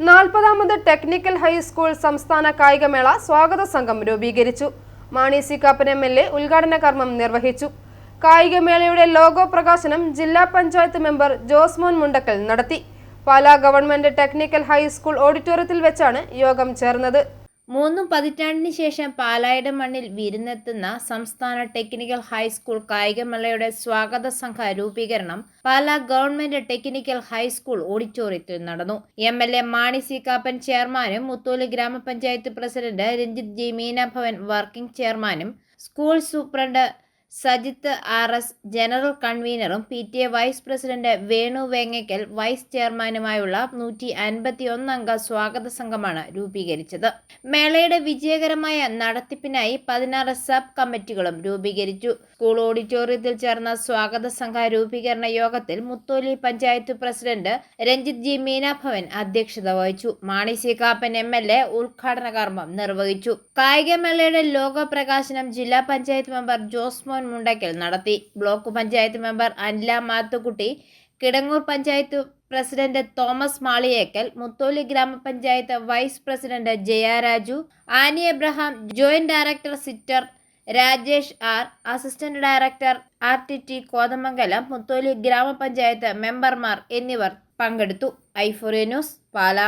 നാൽപ്പതാമത് technical high school സംസ്ഥാന കായികമേള സ്വാഗത സംഘം രൂപീകരിച്ചു. Mani C Kappan M L A ഉദ്ഘാടന കർമ്മം നിർവഹിച്ചു. കായികമേളയുടെ ലോഗോ പ്രകാശനം ജില്ലാ പഞ്ചായത്ത് മെമ്പർ ജോസ്മോൻ മുണ്ടക്കൽ നടത്തി. പാലാ ഗവൺമെന്റ് ടെക്നിക്കൽ ഹൈസ്കൂൾ ഓഡിറ്റോറിയത്തിൽ വെച്ചാണ് യോഗം ചേർന്നത്. മൂന്ന് പതിറ്റാണ്ടിന് ശേഷം പാലായുടെ മണ്ണിൽ വിരുന്നെത്തുന്ന സംസ്ഥാന ടെക്നിക്കൽ ഹൈസ്കൂൾ കായികമേളയുടെ സ്വാഗത സംഘ രൂപീകരണം പാല ഗവൺമെന്റ് ടെക്നിക്കൽ ഹൈസ്കൂൾ ഓഡിറ്റോറിയത്തിൽ നടന്നു. M L A Mani C Kappan ചെയർമാനും മുത്തോലി ഗ്രാമപഞ്ചായത്ത് president Ranjith G Meenabhavan working ചെയർമാനും school superintendent Sajith R S general കൺവീനറും P T A vice president Venu Vengakkal vice ചെയർമാനുമായുള്ള നൂറ്റി അൻപത്തി ഒന്നംഗ സ്വാഗത സംഘമാണ് രൂപീകരിച്ചത്. മേളയുടെ വിജയകരമായ നടത്തിപ്പിനായി പതിനാറ് സബ് കമ്മിറ്റികളും രൂപീകരിച്ചു. സ്കൂൾ ഓഡിറ്റോറിയത്തിൽ ചേർന്ന സ്വാഗത സംഘ രൂപീകരണ യോഗത്തിൽ മുത്തോലി പഞ്ചായത്ത് പ്രസിഡന്റ് രഞ്ജിത് ജി മീനാഭവൻ അധ്യക്ഷത വഹിച്ചു. Mani C Kappan M L A ഉദ്ഘാടന കർമ്മം നിർവഹിച്ചു. കായികമേളയുടെ ലോക പ്രകാശനം ജില്ലാ പഞ്ചായത്ത് മെമ്പർ ജോസ്മോൻ മുണ്ടയ്ക്കൽ നടത്തി. Block panchayat member Anila Mathukutty Kidangoor panchayat president Thomas Maliyekkal Mutholi ഗ്രാമപഞ്ചായത്ത് vice president Jayaraju Annie Abraham joint director sitter Rajesh R assistant director R T T Kothamangalam Mutholi ഗ്രാമപഞ്ചായത്ത് മെമ്പർമാർ എന്നിവർ പങ്കെടുത്തു. ഐഫോറിയ ന്യൂസ് പാല.